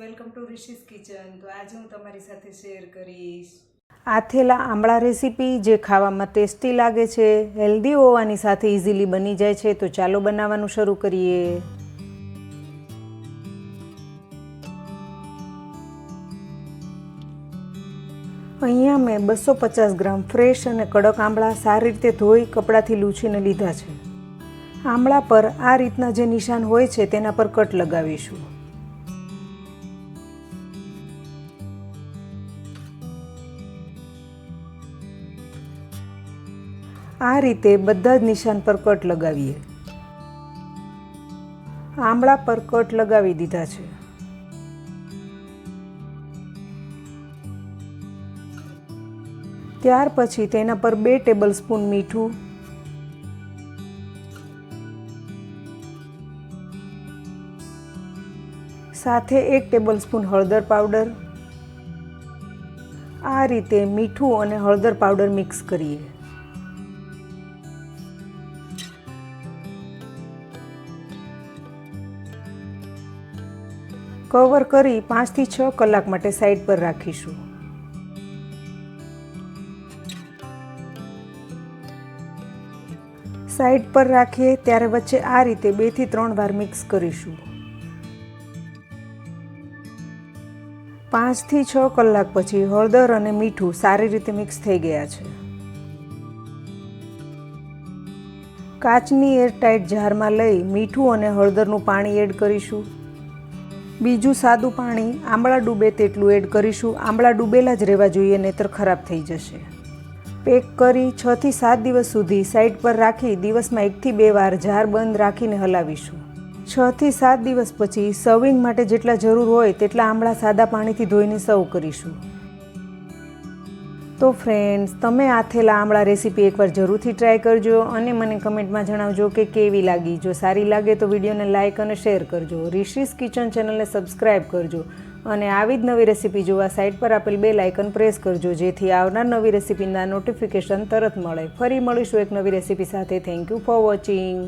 Welcome to Rishi's kitchen તો આજે હું તમારી સાથે શેર કરીશ. આથેલા આમળા રેસીપી જે ખાવામાં ટેસ્ટી લાગે છે હેલ્ધી હોવાની સાથે ઇઝીલી બની જાય છે, તો ચાલો બનાવવાનું શરૂ કરીએ. અહીંયા મેં બસો પચાસ ગ્રામ ફ્રેશ અને કડક આમળા સારી રીતે ધોઈ કપડાથી લૂછીને લીધા છે. આમળા પર આ રીતના જે નિશાન હોય છે, તેના પર કટ લગાવીશું. આ રીતે બધા જ નિશાન પર કટ લગાવીએ. આમળા પર કટ લગાવી દીધા છે. ત્યાર પછી તેના પર બે ટેબલ સ્પૂન મીઠું. સાથે એક ટેબલ સ્પૂન હળદર પાવડર. આ રીતે મીઠું અને હળદર પાવડર મિક્સ કરીએ. કવર કરી પાંચથી છ કલાક માટે સાઈડ પર રાખીશું. સાઈડ પર રાખીએ ત્યારે વચ્ચે આ રીતે બેથી ત્રણ વાર મિક્સ કરીશું. પાંચથી છ કલાક પછી હળદર અને મીઠું સારી રીતે મિક્સ થઈ ગયા છે. કાચની એરટાઈટ જારમાં લઈ મીઠું અને હળદરનું પાણી એડ કરીશું. બીજું સાદું પાણી, આંબળા ડૂબે તેટલું એડ કરીશું. આંબળા ડૂબેલા જ રહેવા જોઈએ નહીતર ખરાબ થઈ જશે. પેક કરી છથી સાત દિવસ સુધી સાઈડ પર રાખી દિવસમાં એકથી બે વાર જાર બંધ રાખીને હલાવીશું. છથી સાત દિવસ પછી સર્વિંગ માટે જેટલા જરૂર હોય તેટલા આંબળા સાદા પાણીથી ધોઈને સર્વ કરીશું. તો ફ્રેન્ડ્સ તમે આથેલા આમળા રેસીપી એકવાર જરૂરથી ટ્રાય કરજો અને મને કમેન્ટમાં જણાવજો કે કેવી લાગી. જો સારી લાગે તો વિડીયોને લાઇક અને શેર કરજો. રિશિસ કિચન ચેનલને સબસ્ક્રાઈબ કરજો અને આવી જ નવી રેસીપી જોવા સાઇટ પર આપેલ બે લાઇકન પ્રેસ કરજો. જેથી આવનાર નવી રેસીપીના નોટિફિકેશન તરત મળે. ફરી મળીશું એક નવી રેસીપી સાથે. Thank you for watching